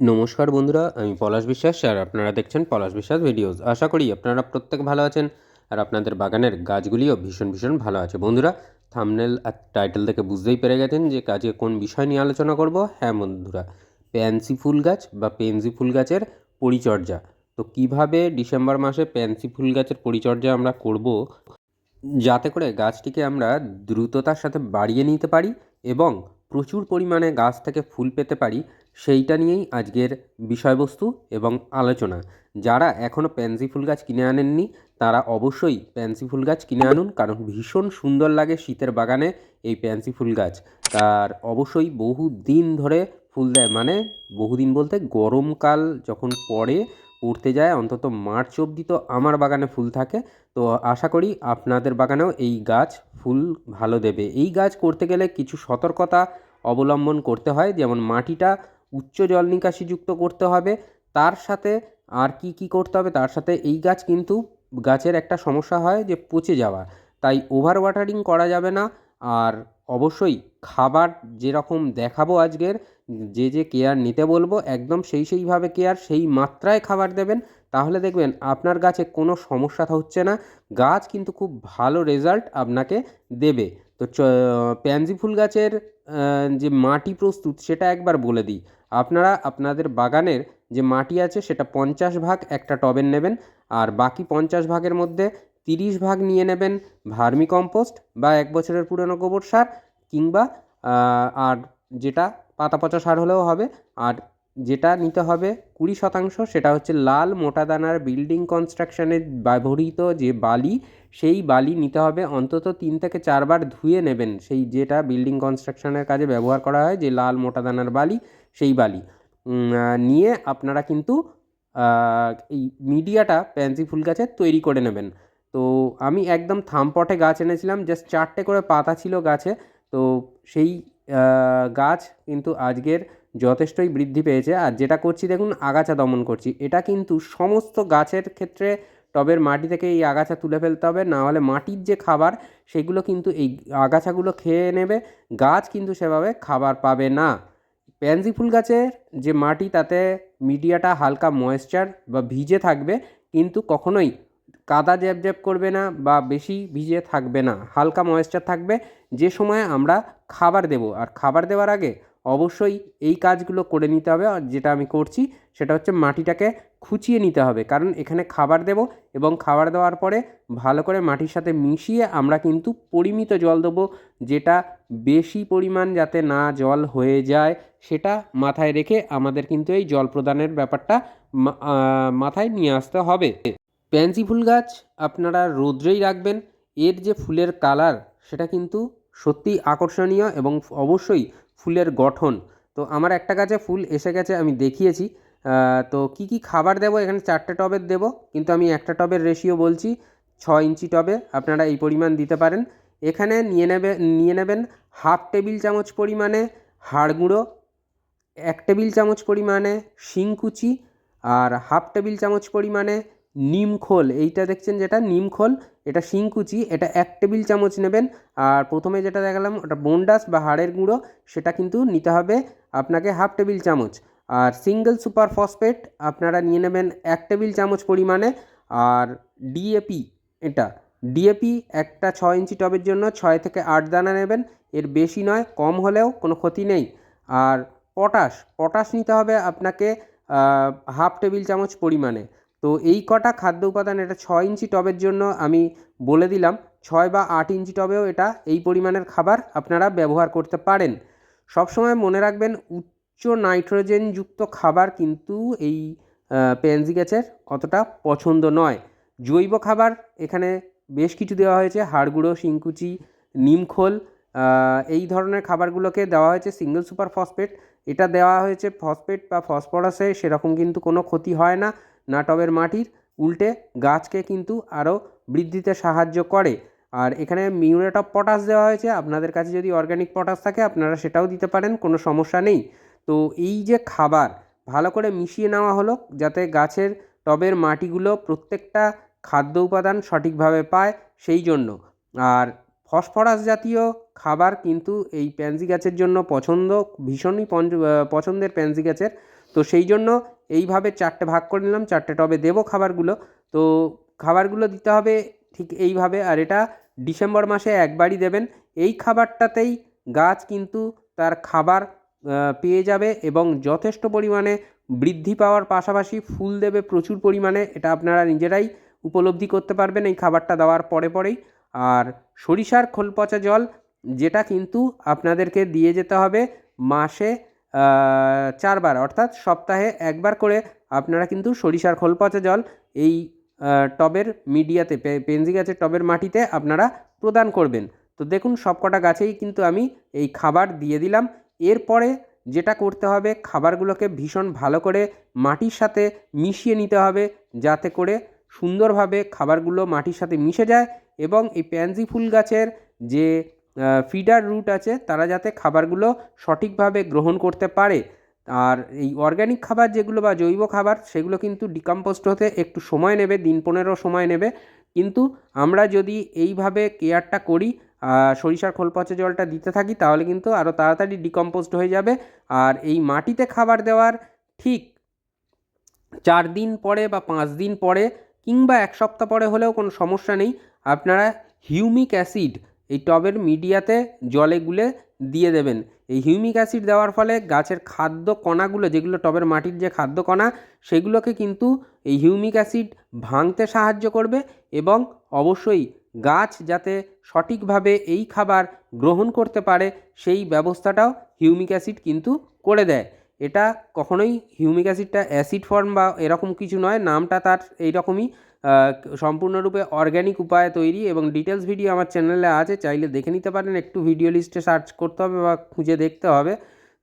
নমস্কার বন্ধুরা, আমি পলাশ বিশ্বাস আর আপনারা দেখছেন পলাশ বিশ্বাস ভিডিওস। আশা করি আপনারা প্রত্যেক ভালো আছেন আর আপনাদের বাগানের গাছগুলিও ভীষণ ভীষণ ভালো আছে। বন্ধুরা থামনেল আর টাইটেল থেকে বুঝতেই পেরে গেছেন যে কাজে কোন বিষয় নিয়ে আলোচনা করব। হ্যাঁ বন্ধুরা প্যান্সি ফুল গাছ বা পেনসি ফুল গাছের পরিচর্যা। তো কীভাবে ডিসেম্বর মাসে প্যান্সি ফুল গাছের পরিচর্যা আমরা করব? যাতে করে গাছটিকে আমরা দ্রুততার সাথে বাড়িয়ে নিতে পারি এবং প্রচুর পরিমাণে গাছ থেকে ফুল পেতে পারি, সেইটা নিয়েই আজকের বিষয়বস্তু এবং আলোচনা। যারা এখনও প্যান্সি ফুল গাছ কিনে আনেননি, তারা অবশ্যই প্যান্সি ফুল গাছ কিনে আনুন, কারণ ভীষণ সুন্দর লাগে শীতের বাগানে এই প্যান্সি ফুল গাছ। তার অবশ্যই বহু দিন ধরে ফুল দেয় মানে বহুদিন বলতে গরমকাল যখন পড়ে পড়তে যায়, অন্তত মার্চ অবধি তো আমার বাগানে ফুল থাকে। তো আশা করি আপনাদের বাগানেও এই গাছ ফুল ভালো দেবে। এই গাছ করতে গেলে কিছু সতর্কতা অবলম্বন করতে হয়, যেমন মাটিটা উচ্চ জল নিকাশিযুক্ত করতে হবে। তার সাথে আর কি কি করতে হবে? তার সাথে এই গাছ কিন্তু গাছের একটা সমস্যা হয় যে পচে যাওয়া। তাই ওভার ওয়াটারিং করা যাবে না। আর অবশ্যই খাবার যেরকম দেখাবো আজকের, যে যে কেয়ার নিতে বলব, একদম সেই সেইভাবে কেয়ার সেই মাত্রায় খাবার দেবেন। তাহলে দেখবেন আপনার গাছে কোনো সমস্যা হচ্ছে না। গাছ কিন্তু খুব ভালো রেজাল্ট আপনাকে দেবে। তো চ, প্যানজি ফুল গাছের যে মাটি প্রস্তুত সেটা একবার বলে দিই। আপনারা আপনাদের বাগানের যে মাটি আছে সেটা পঞ্চাশ ভাগ একটা টবের নেবেন, আর বাকি পঞ্চাশ ভাগের মধ্যে তিরিশ ভাগ নিয়ে নেবেন ভার্মি কম্পোস্ট বা এক বছরের পুরনো গোবর সার। কিংবা আর যেটা পাতা পচা সার হলেও হবে, আর যেটা নিতে হবে কুড়ি শতাংশ সেটা হচ্ছে লাল মোটা দানার বিল্ডিং কনস্ট্রাকশনে ব্যবহৃত যে বালি, সেই বালি নিতে হবে। অন্তত তিন থেকে চারবার ধুয়ে নেবেন। সেই যেটা বিল্ডিং কনস্ট্রাকশনের কাজে ব্যবহার করা হয়, যে লাল মোটা দানার বালি, সেই বালি। নিয়ে আপনারা কিন্তু এই মিডিয়াটা প্যান্সি ফুল গাছের তৈরি করে নেবেন। তো আমি একদম থামপটে গাছ এনেছিলাম, জাস্ট চারটে করে পাতা ছিল গাছে। তো সেই গাছ কিন্তু আজকের যথেষ্টই বৃদ্ধি পেয়েছে। আর যেটা করছি দেখুন, আগাছা দমন করছি। এটা কিন্তু সমস্ত গাছের ক্ষেত্রে টবের মাটি থেকে এই আগাছা তুলে ফেলতে হবে। না হলে মাটির যে খাবার, সেগুলো কিন্তু এই আগাছাগুলো খেয়ে নেবে। গাছ কিন্তু সেভাবে খাবার পাবে না। প্যানজি ফুল গাছের যে মাটি, তাতে মিডিয়াটা হালকা ময়েশ্চার বা ভিজে থাকবে। কিন্তু কখনোই কাদা জ্যাব জ্যাব করবে না বা বেশি ভিজে থাকবে না, হালকা ময়েশ্চার থাকবে। যে সময়ে আমরা খাবার দেব, আর খাবার দেওয়ার আগে অবশ্যই এই কাজগুলো করে নিতে হবে। আর যেটা আমি করছি সেটা হচ্ছে মাটিটাকে খুঁচিয়ে নিতে হবে। কারণ এখানে খাবার দেব এবং খাবার দেওয়ার পরে ভালো করে মাটির সাথে মিশিয়ে আমরা কিন্তু পরিমিত জল দেবো। যেটা বেশি পরিমাণ যাতে না জল হয়ে যায়, সেটা মাথায় রেখে আমাদের কিন্তু এই জল প্রদানের ব্যাপারটা মাথায় নিয়ে আসতে হবে। প্যান্সি ফুল গাছ আপনারা রৌদ্রেই রাখবেন। এর যে ফুলের কালার, সেটা কিন্তু সত্যিই আকর্ষণীয় এবং অবশ্যই ফুলের গঠন। তো আমার একটা গাছে ফুল এসে গেছে, আমি দেখিয়েছি। তো কী কী খাবার দেবো? এখানে চারটে টবের দেবো, কিন্তু আমি একটা টবের রেশিও বলছি, ছ ইঞ্চি টবে। আপনারা এই পরিমাণ দিতে পারেন। এখানে নিয়ে নেবে, নিয়ে নেবেন হাফ টেবিল চামচ পরিমাণে হাড় গুঁড়ো, এক টেবিল চামচ পরিমাণে শিংকুচি আর হাফ টেবিল চামচ পরিমাণে নিমখোল এইটা দেখছেন যেটা? নিমখোল এটা শিংকুচি, এটা এক টেবিল চামচ নেবেন। আর প্রথমে যেটা দেখালাম, ওটা বোনডাস বা হাড়ের গুঁড়ো, সেটা কিন্তু নিতে হবে আপনাকে হাফ টেবিল চামচ। আর সিঙ্গেল সুপার ফসফেট আপনারা নিয়ে নেবেন এক টেবিল চামচ পরিমাণে। আর ডিএপি এটা ডিএপি একটা ছয় ইঞ্চি টবের জন্য ছয় থেকে আট দানা নেবেন। এর বেশি নয়, কম হলেও কোনো ক্ষতি নেই। আর পটাশ পটাশ নিতে হবে আপনাকে হাফ টেবিল চামচ পরিমাণে। তো এই কটা খাদ্য উপাদান এটা ছয় ইঞ্চি টবের জন্য আমি বলে দিলাম, ছয় বা আট ইঞ্চি টবেও এটা এই পরিমাণের খাবার আপনারা ব্যবহার করতে পারেন। সবসময় মনে রাখবেন উচ্চ নাইট্রোজেনযুক্ত খাবার কিন্তু এই পেনজি গাছের অতটা পছন্দ নয়। জৈব খাবার এখানে বেশ কিছু দেওয়া হয়েছে, হাড়গুঁড়ো, শিংকুচি, নিমখোল এই ধরনের খাবারগুলোকে দেওয়া হয়েছে, সিঙ্গেল সুপার ফসফেট। এটা দেওয়া হয়েছে, ফসফেট বা ফসফরাসে সেরকম কিন্তু কোনো ক্ষতি হয় না। না টবের মাটির উল্টে গাছকে কিন্তু আরও বৃদ্ধিতে সাহায্য করে। আর এখানে মিউরেট অফ পটাশ দেওয়া হয়েছে। আপনাদের কাছে যদি অর্গ্যানিক পটাশ থাকে, আপনারা সেটাও দিতে পারেন, কোনো সমস্যা নেই। তো এই যে খাবার, ভালো করে মিশিয়ে নেওয়া হলো, যাতে গাছের টবের মাটিগুলো প্রত্যেকটা খাদ্য উপাদান সঠিকভাবে পায়, সেই জন্য। আর ফসফরাস জাতীয় খাবার কিন্তু এই প্যান্সি গাছের জন্য পছন্দ, ভীষণই পছন্দের প্যান্সি গাছের। তো সেই জন্য এইভাবে চারটে ভাগ করে নিলাম, চারটে টবে দেবো খাবারগুলো। তো খাবারগুলো দিতে হবে ঠিক এইভাবে। আর এটা ডিসেম্বর মাসে একবারই দেবেন। এই খাবারটাতেই গাছ কিন্তু তার খাবার পেয়ে যাবে এবং যথেষ্ট পরিমাণে বৃদ্ধি পাওয়ার পাশাপাশি ফুল দেবে প্রচুর পরিমাণে। এটা আপনারা নিজেরাই উপলব্ধি করতে পারবেন এই খাবারটা দেওয়ার পরে পরেই। আর সরিষার খোল পচা জল, যেটা কিন্তু আপনাদেরকে দিয়ে যেতে হবে মাসে চারবার, অর্থাৎ সপ্তাহে একবার করে আপনারা কিন্তু সরিষার খোল পচা জল এই টবের মিডিয়াতে, পে- পেনজি গাছের টবের মাটিতে আপনারা প্রদান করবেন। তো দেখুন সবকটা গাছেই কিন্তু আমি এই খাবার দিয়ে দিলাম। এরপরে যেটা করতে হবে, খাবারগুলোকে ভীষণ ভালো করে মাটির সাথে মিশিয়ে নিতে হবে যাতে করে সুন্দরভাবে খাবারগুলো মাটির সাথে মিশে যায় এবং এই প্যানজি ফুল গাছের যে ফিডার রুট আছে, তারা যাতে খাবারগুলো সঠিকভাবে গ্রহণ করতে পারে। আর এই অর্গ্যানিক খাবার যেগুলো বা জৈব খাবার, সেগুলো কিন্তু ডিকম্পোস্ট হতে একটু সময় নেবে, দিন পনেরো সময় নেবে। কিন্তু আমরা যদি এইভাবে কেয়ারটা করি সরিষার খোল পচা জলটা দিতে থাকি, তাহলে কিন্তু আরও তাড়াতাড়ি ডিকম্পোস্ট হয়ে যাবে। আর এই মাটিতে খাবার দেওয়ার ঠিক চার দিন পরে বা পাঁচ দিন পরে, কিংবা এক সপ্তাহ পরে হলেও কোনো সমস্যা নেই। আপনারা হিউমিক অ্যাসিড এই টবের মিডিয়াতে জলে গুলে দিয়ে দেবেন। এই হিউমিক অ্যাসিড দেওয়ার ফলে গাছের খাদ্য কণাগুলো, যেগুলো টবের মাটির যে খাদ্য কণা, সেগুলোকে কিন্তু এই হিউমিক অ্যাসিড ভাঙতে সাহায্য করবে এবং অবশ্যই গাছ যাতে সঠিকভাবে এই খাবার গ্রহণ করতে পারে, সেই ব্যবস্থাটাও হিউমিক অ্যাসিড কিন্তু করে দেয়। এটা কখনোই হিউমিক অ্যাসিডটা অ্যাসিড ফর্ম বা এরকম কিছু নয়, নামটা তার এইরকমই সম্পূর্ণরূপে অর্গ্যানিক উপায়ে তৈরি এবং ডিটেলস ভিডিও আমার চ্যানেলে আছে, চাইলে দেখে নিতে পারেন, একটু ভিডিও লিস্টে সার্চ করতে হবে বা খুঁজে দেখতে হবে।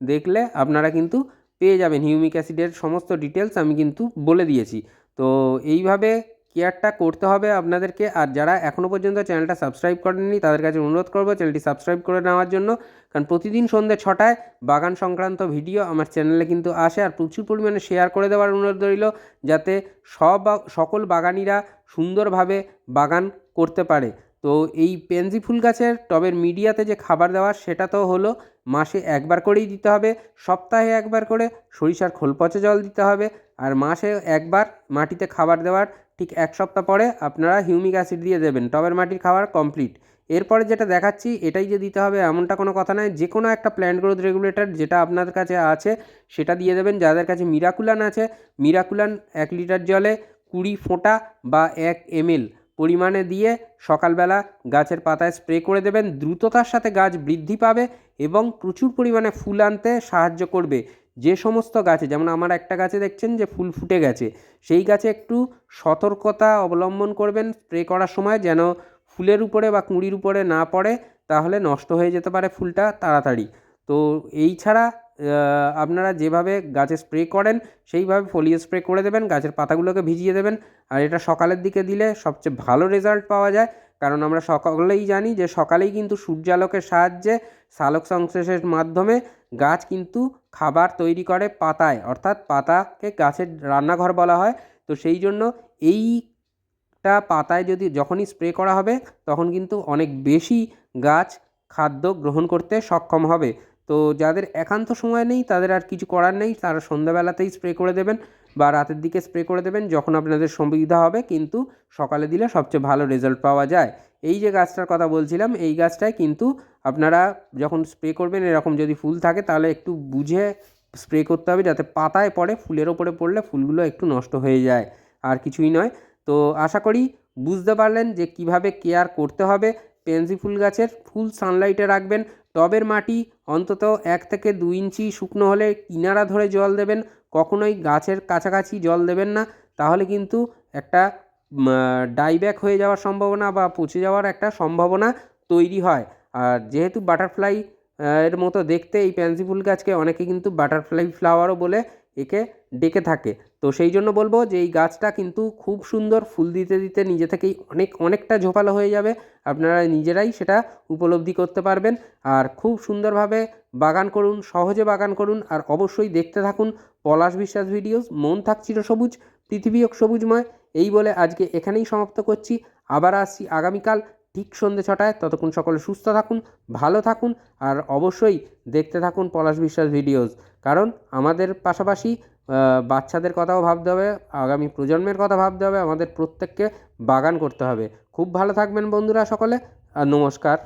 দেখলে আপনারা কিন্তু পেয়ে যাবেন হিউমিক অ্যাসিডের সমস্ত ডিটেলস আমি কিন্তু বলে দিয়েছি। তো এইভাবে কেয়ারটা করতে হবে আপনাদেরকে। আর যারা এখনও পর্যন্ত চ্যানেলটা সাবস্ক্রাইব করেননি, তাদের কাছে অনুরোধ করব চ্যানেলটি সাবস্ক্রাইব করে নেওয়ার জন্য। কারণ প্রতিদিন সন্ধ্যে ছটায় বাগান সংক্রান্ত ভিডিও আমার চ্যানেলে কিন্তু আসে আর প্রচুর পরিমাণে শেয়ার করে দেওয়ার অনুরোধ রইল, যাতে সব সকল বাগানিরা সুন্দরভাবে বাগান করতে পারে। তো এই পেনজি ফুল গাছের টবের মিডিয়াতে যে খাবার দেওয়া, সেটা তো হলো মাসে একবার করেই দিতে হবে, সপ্তাহে একবার করে সরিষার খোল পচা জল দিতে হবে, আর মাসে একবার মাটিতে খাবার দেওয়ার ঠিক এক সপ্তাহ পরে আপনারা হিউমিক অ্যাসিড দিয়ে দেবেন, টবের মাটির খাবার কমপ্লিট। এরপরে যেটা দেখাচ্ছি, এটাই যে দিতে হবে এমনটা কোনো কথা নয়, যে কোনো একটা প্ল্যান্ট গ্রোথ রেগুলেটর যেটা আপনাদের কাছে আছে, সেটা দিয়ে দেবেন। যাদের কাছে মিরাকুলান আছে মিরাকুলান এক লিটার জলে কুড়ি ফোঁটা বা এক এমএল পরিমাণে দিয়ে সকালবেলা গাছের পাতায় স্প্রে করে দেবেন। দ্রুততার সাথে গাছ বৃদ্ধি পাবে এবং প্রচুর পরিমাণে ফুল আনতে সাহায্য করবে। যে সমস্ত গাছে, যেমন আমার একটা গাছে দেখছেন যে ফুল ফুটে গেছে, সেই গাছে একটু সতর্কতা অবলম্বন করবেন স্প্রে করার সময় যেন ফুলের উপরে বা কুঁড়ির উপরে না পড়ে, তাহলে নষ্ট হয়ে যেতে পারে ফুলটা তাড়াতাড়ি। তো এই ছাড়া আপনারা যেভাবে গাছে স্প্রে করেন, সেইভাবে ফলিও স্প্রে করে দেবেন, গাছের পাতাগুলোকে ভিজিয়ে দেবেন, আর এটা সকালের দিকে দিলে সবচেয়ে ভালো রেজাল্ট পাওয়া যায়। কারণ আমরা সকলেই জানি যে সকালেই কিন্তু সূর্যালোকের সাহায্যে সালোক সংশ্লেষের মাধ্যমে গাছ কিন্তু খাবার তৈরি করে পাতায়, অর্থাৎ পাতাকে গাছের রান্নাঘর বলা হয়। তো সেই জন্য এইটা পাতায় যদি যখনই স্প্রে করা হবে, তখন কিন্তু অনেক বেশি গাছ খাদ্য গ্রহণ করতে সক্ষম হবে। তো যাদের একান্ত সময় নেই, তাদের আর কিছু করার নেই, তারা সন্ধ্যাবেলাতেই স্প্রে করে দেবেন। বা রাতের দিকে স্প্রে করে দেবেন যখন আপনাদের সুবিধা হবে, কিন্তু সকালে দিলে সবচেয়ে ভালো রেজাল্ট পাওয়া যায়। এই যে গাছটার কথা বলছিলাম, এই গাছটায় কিন্তু আপনারা যখন স্প্রে করবেন, এরকম যদি ফুল থাকে, তাহলে একটু বুঝে স্প্রে করতে হবে যাতে পাতায় পড়ে, ফুলের ওপরে পড়লে ফুলগুলো একটু নষ্ট হয়ে যায়, আর কিছুই নয়। তো আশা করি বুঝতে পারলেন যে কীভাবে কেয়ার করতে হবে। পেনসি ফুল গাছের ফুল সানলাইটে রাখবেন। টবের মাটি অন্তত এক থেকে দু ইঞ্চি শুকনো হলে কিনারা ধরে জল দেবেন। কখনোই গাছের কাছাকাছি জল দেবেন না, তাহলে কিন্তু একটা ডাইব্যাক হয়ে যাওয়ার সম্ভাবনা বা পচে যাওয়ার একটা সম্ভাবনা তৈরি হয়। আর যেহেতু বাটারফ্লাই এর মতো দেখতে এই প্যান্সি ফুল গাছকে অনেকে কিন্তু বাটারফ্লাই ফ্লাওয়ারও বলে একে ডেকে থাকে। তো সেই জন্য বলব যে এই গাছটা কিন্তু খুব সুন্দর, ফুল দিতে দিতে নিজে থেকেই অনেক, অনেকটা ঝোপালো হয়ে যাবে। আপনারা নিজেরাই সেটা উপলব্ধি করতে পারবেন। আর খুব সুন্দরভাবে বাগান করুন, সহজে বাগান করুন, আর অবশ্যই দেখতে থাকুন পলাশ বিশ্বাস ভিডিওস, মন থাকছিল সবুজ, পৃথিবী হোক সবুজময়। এই বলে আজকে এখানেই সমাপ্ত করছি। আবার আসছি আগামীকাল ঠিক সন্ধ্যে ছটায়। ততক্ষণ সকলে সুস্থ থাকুন, ভালো থাকুন, আর অবশ্যই দেখতে থাকুন পলাশ বিশ্বাস ভিডিওস। কারণ আমাদের পাশাপাশি বাচ্চাদের কথাও ভাবতে হবে, আগামী প্রজন্মের কথা ভাবতে হবে, আমাদের প্রত্যেককে বাগান করতে হবে। খুব ভালো থাকবেন বন্ধুরা সকলে নমস্কার।